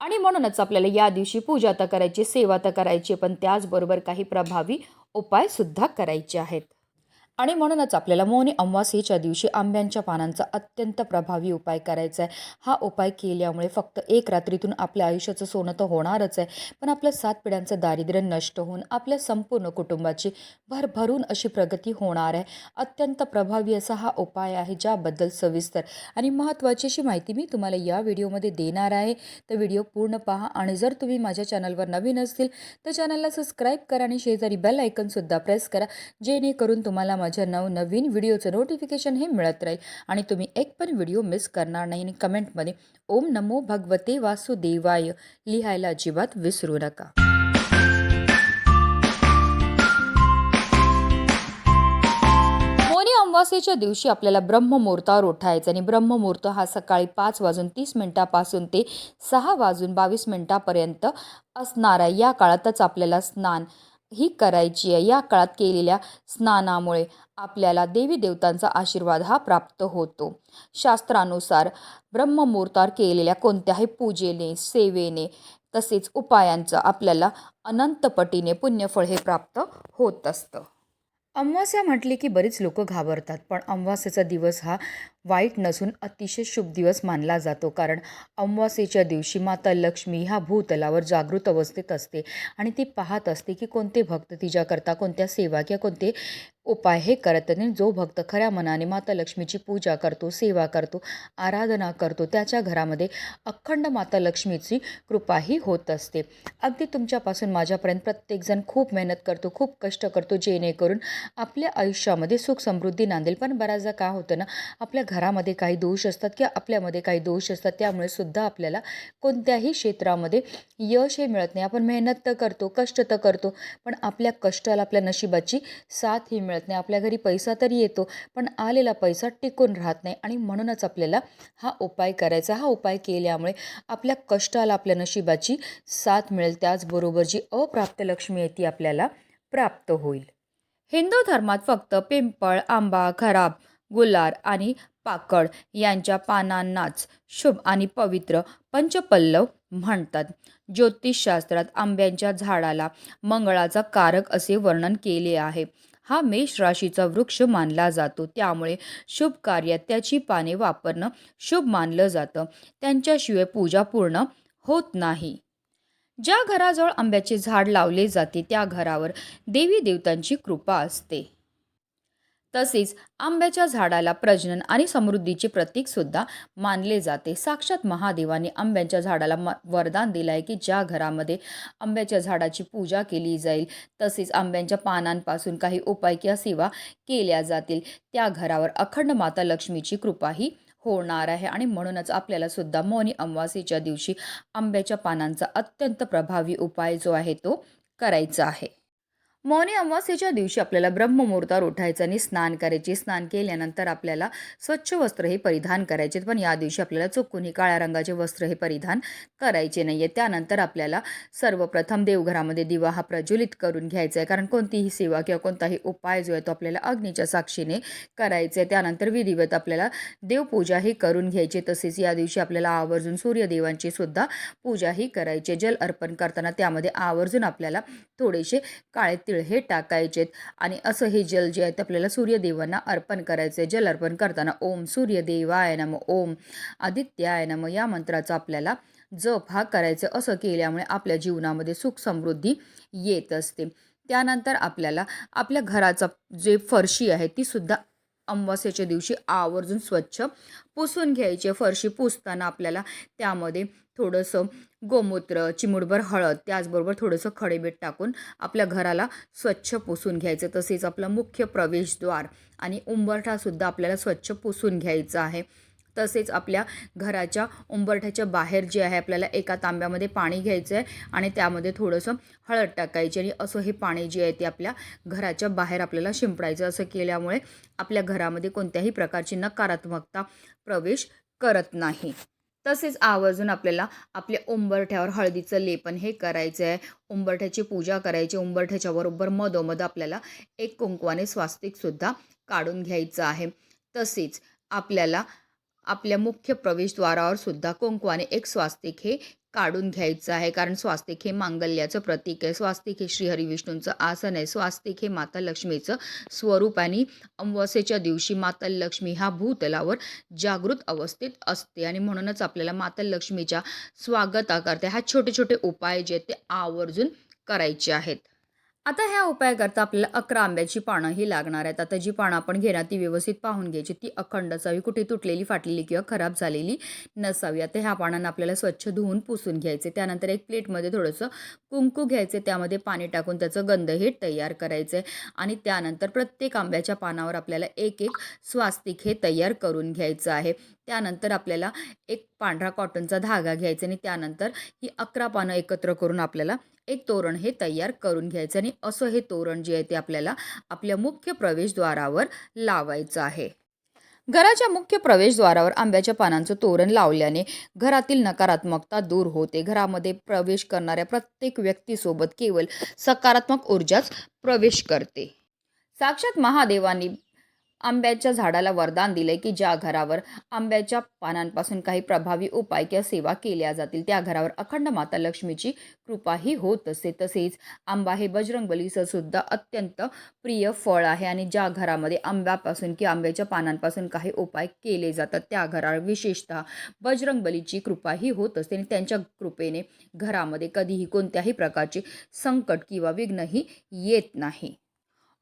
आणि म्हणूनच आपल्याला या दिवशी पूजा तर करायची सेवा तर करायची पण त्याचबरोबर काही प्रभावी उपायसुद्धा करायचे आहेत. आणि म्हणूनच आपल्याला मौनी अमावास्येच्या दिवशी आंब्यांच्या पानांचा अत्यंत प्रभावी उपाय करायचा आहे हा उपाय केल्यामुळे फक्त एक रात्रीतून आपल्या आयुष्याचं सोनं तर होणारच आहे. पण आपल्या सात पिढ्यांचं दारिद्र्य नष्ट होऊन आपल्या संपूर्ण कुटुंबाची भरभरून अशी प्रगती होणार आहे. अत्यंत प्रभावी असा हा उपाय आहे ज्याबद्दल सविस्तर आणि महत्त्वाची अशी माहिती मी तुम्हाला या व्हिडिओमध्ये देणार आहे. तर व्हिडिओ पूर्ण पहा आणि जर तुम्ही माझ्या चॅनलवर नवीन असतील तर चॅनलला सबस्क्राईब करा आणि शेजारी बेल ऐकनसुद्धा प्रेस करा. जेणेकरून तुम्हाला माझ्या नवनवीन व्हिडिओचं नोटिफिकेशन हे मिळत राहील. आणि तुम्ही एक पण व्हिडिओ मिस करणार नाही. आणि कमेंटमध्ये ओम नमो भगवते वासुदेवाय लिहायला अजिबात विसरू नका. अमावास्येच्या दिवशी आपल्याला ब्रह्ममुहूर्तावर उठायचं. आणि ब्रह्ममुहूर्त हा सकाळी पाच वाजून तीस मिनिटापासून ते सहा वाजून बावीस मिनिटापर्यंत असणारा या काळातच आपल्याला स्नान ही करायची आहे. या काळात केलेल्या स्नानामुळे आपल्याला देवी देवतांचा आशीर्वाद हा प्राप्त होतो. शास्त्रानुसार ब्रह्ममुहूर्तावर केलेल्या कोणत्याही पूजेने सेवेने तसेच उपायांचं आपल्याला अनंतपटीने पुण्यफळ हे प्राप्त होत असतं. अमावास्या म्हटली की बरीच लोक घाबरतात पण अमावास्येचा दिवस हा वाईट नसून अतिशय शुभ दिवस मानला जातो. कारण अमावास्येच्या दिवशी माता लक्ष्मी ह्या भूतलावर जागृत अवस्थेत असते आणि ती पाहत असते की कोणते भक्त तिच्याकरता कोणत्या सेवा किंवा कोणते उपाय हे करत आणि जो भक्त खऱ्या मनाने माता लक्ष्मीची पूजा करतो सेवा करतो आराधना करतो त्याच्या घरामध्ये अखंड माता लक्ष्मीची कृपाही होत असते. अगदी तुमच्यापासून माझ्यापर्यंत प्रत्येकजण खूप मेहनत करतो खूप कष्ट करतो जेणेकरून आपल्या आयुष्यामध्ये सुख समृद्धी नांदेल. पण बऱ्याचदा काय होतं ना आपल्या घरामध्ये काही दोष असतात किंवा आपल्यामध्ये काही दोष असतात त्यामुळे सुद्धा आपल्याला कोणत्याही क्षेत्रामध्ये यश हे मिळत नाही. आपण मेहनत तर करतो कष्ट तर करतो पण आपल्या कष्टाला आपल्या नशिबाची साथ ही मिळत नाही. आपल्या घरी पैसा तरी येतो पण आलेला पैसा टिकून राहत नाही आणि म्हणूनच आपल्याला हा उपाय करायचा. हा उपाय केल्यामुळे आपल्या कष्टाला आपल्या नशिबाची साथ मिळेल. त्याचबरोबर जी अप्राप्त लक्ष्मी आहे ती आपल्याला प्राप्त होईल. हिंदू धर्मात फक्त पिंपळ आंबा खराब गुलार आणि पाकळ यांच्या पानांनाच शुभ आणि पवित्र पंचपल्लव म्हणतात. ज्योतिषशास्त्रात आंब्यांच्या झाडाला मंगळाचा कारक असे वर्णन केले आहे. हा मेष राशीचा वृक्ष मानला जातो. त्यामुळे शुभ कार्यात त्याची पाने वापरणं शुभ मानलं जातं. त्यांच्याशिवाय पूजा पूर्ण होत नाही. ज्या घराजवळ आंब्याचे झाड लावले जाते त्या घरावर देवी देवतांची कृपा असते. तसेच आंब्याच्या झाडाला प्रजनन आणि समृद्धीचे प्रतीक सुद्धा मानले जाते. साक्षात महादेवाने आंब्याच्या झाडाला म वरदान दिलं आहे की ज्या घरामध्ये आंब्याच्या झाडाची पूजा केली जाईल तसेच आंब्यांच्या पानांपासून काही उपाय किंवा सेवा केल्या जातील त्या घरावर अखंड माता लक्ष्मीची कृपाही होणार आहे. आणि म्हणूनच आपल्याला सुद्धा मौनी अमावास्येच्या दिवशी आंब्याच्या पानांचा अत्यंत प्रभावी उपाय जो आहे तो करायचा आहे. मौनी अमावस्येच्या दिवशी आपल्याला ब्रह्ममुहूर्तावर उठायचं आणि स्नान करायचे. स्नान केल्यानंतर आपल्याला स्वच्छ वस्त्र हे परिधान करायचे. पण या दिवशी आपल्याला चुकूनही काळ्या रंगाचे वस्त्र हे परिधान करायचे नाही आहे त्यानंतर आपल्याला सर्वप्रथम देवघरामध्ये दिवा हा प्रज्वलित करून घ्यायचा आहे कारण कोणतीही सेवा किंवा कोणताही उपाय जो आहे तो आपल्याला अग्नीच्या साक्षीने करायचा आहे त्यानंतर विधिवत आपल्याला देवपूजा ही करून घ्यायची. तसेच या दिवशी आपल्याला आवर्जून सूर्यदेवांची सुद्धा पूजा ही करायची. जल अर्पण करताना त्यामध्ये आवर्जून आपल्याला थोडेसे काळे तिळ हे टाकायचेत. आणि असं हे जल जे आहे ते आपल्याला सूर्यदेवांना अर्पण करायचं आहे जल अर्पण करताना ओम सूर्यदेवाय नम ओम आदित्याय नम या मंत्राचा आपल्याला जप हा करायचं. असं केल्यामुळे आपल्या जीवनामध्ये सुख समृद्धी येत असते. त्यानंतर आपल्याला आपल्या घराचा जे फरशी आहे ती सुद्धा अमावास्येच्या दिवशी आवर्जून स्वच्छ पुसून घ्यायचे. फरशी पुसताना आपल्याला त्यामध्ये थोडंसं गोमूत्र चिमुडभर हळद त्याचबरोबर थोडंसं खडेबीट टाकून आपल्या घराला स्वच्छ पुसून घ्यायचं. तसेच आपलं मुख्य प्रवेशद्वार आणि उंबरठासुद्धा आपल्याला स्वच्छ पुसून घ्यायचं आहे. तसेच आपल्या घराच्या उंबरठ्याच्या बाहेर जे आहे आपल्याला एका तांब्यामध्ये पाणी घ्यायचं आहे आणि त्यामध्ये थोडंसं हळद टाकायची आणि असं हे पाणी जे आहे ते आपल्या घराच्या बाहेर आपल्याला शिंपडायचं असं केल्यामुळे आपल्या घरामध्ये कोणत्याही प्रकारची नकारात्मकता प्रवेश करत नाही. तसेच आवर्जून आपल्याला आपल्या उंबरठ्यावर हळदीचं लेपन हे करायचं आहे. उंबरठ्याची पूजा करायची उंबरठ्याच्या बरोबर मधोमध आपल्याला एक कुंकवाने स्वास्तिकसुद्धा काढून घ्यायचं आहे. तसेच आपल्याला आपल्या मुख्य प्रवेशद्वारावर सुद्धा कुंकवाने एक स्वास्तिक हे काढून घ्यायचं आहे. कारण स्वास्तिक हे मांगल्याचं प्रतीक आहे. स्वास्तिक हे श्रीहरी विष्णूंचं आसन आहे. स्वास्तिक हे माता लक्ष्मीचं स्वरूप आणि अमावस्येच्या दिवशी माता लक्ष्मी हा भूतलावर जागृत अवस्थेत असते. आणि म्हणूनच आपल्याला माता लक्ष्मीच्या स्वागताकरता ह्या छोटे छोटे उपाय जे आहेत ते आवर्जून करायचे आहेत. आता ह्या उपायाकरता आपल्याला अकरा आंब्याची पानं ही लागणार आहेत. आता जी पानं आपण घेणार ती व्यवस्थित पाहून घ्यायची. ती अखंड असावी कुठे तुटलेली फाटलेली किंवा खराब झालेली नसावी. आता ह्या पानांना आपल्याला स्वच्छ धुवून पुसून घ्यायचे. त्यानंतर एक प्लेटमध्ये थोडंसं कुंकू घ्यायचे. त्यामध्ये पाणी टाकून त्याचं गंध हे तयार करायचं. आहे आणि त्यानंतर प्रत्येक आंब्याच्या पानावर आपल्याला एक एक स्वास्तिक हे तयार करून घ्यायचं आहे. त्यानंतर आपल्याला एक पांढरा कॉटनचा धागा घ्यायचा आणि त्यानंतर ही अकरा पानं एकत्र करून आपल्याला एक तोरण हे तयार करून घ्यायचं आणि असं हे तोरण जे आहे ते आपल्याला आपल्या मुख्य प्रवेशद्वारावर लावायचं आहे. घराच्या मुख्य प्रवेशद्वारावर आंब्याच्या पानांचं तोरण लावल्याने घरातील नकारात्मकता दूर होते. घरामध्ये प्रवेश करणाऱ्या प्रत्येक व्यक्तीसोबत केवळ सकारात्मक ऊर्जाच प्रवेश करते. साक्षात महादेवांनी आंब्याच्या झाडाला वरदान दिले की ज्या घरावर आंब्याच्या पानांपासून काही प्रभावी उपाय किंवा सेवा केल्या जातील त्या घरावर अखंड माता लक्ष्मीची कृपाही होत असते तसेच आंबा हे बजरंगबलीचं सुद्धा अत्यंत प्रिय फळ आहे आणि ज्या घरामध्ये आंब्यापासून किंवा आंब्याच्या पानांपासून काही उपाय केले जातात त्या घरावर विशेषतः बजरंगबलीची कृपाही होत असते आणि त्यांच्या कृपेने घरामध्ये कधीही कोणत्याही प्रकारचे संकट किंवा विघ्नही येत नाही.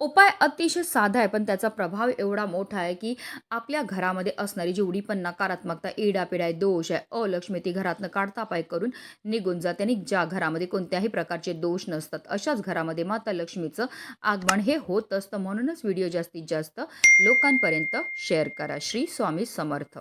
उपाय अतिशय साधा आहे पण त्याचा प्रभाव एवढा मोठा आहे की आपल्या घरामध्ये असणारी जेवढी पण नकारात्मकता इडापिडा आहे दोष आहे अलक्ष्मी ती घरातनं काढतापाय करून निघून जाते आणि ज्या घरामध्ये कोणत्याही प्रकारचे दोष नसतात अशाच घरामध्ये माता लक्ष्मीचं आगमन हे होत असतं. म्हणूनच व्हिडिओ जास्तीत जास्त लोकांपर्यंत शेअर करा. श्री स्वामी समर्थ.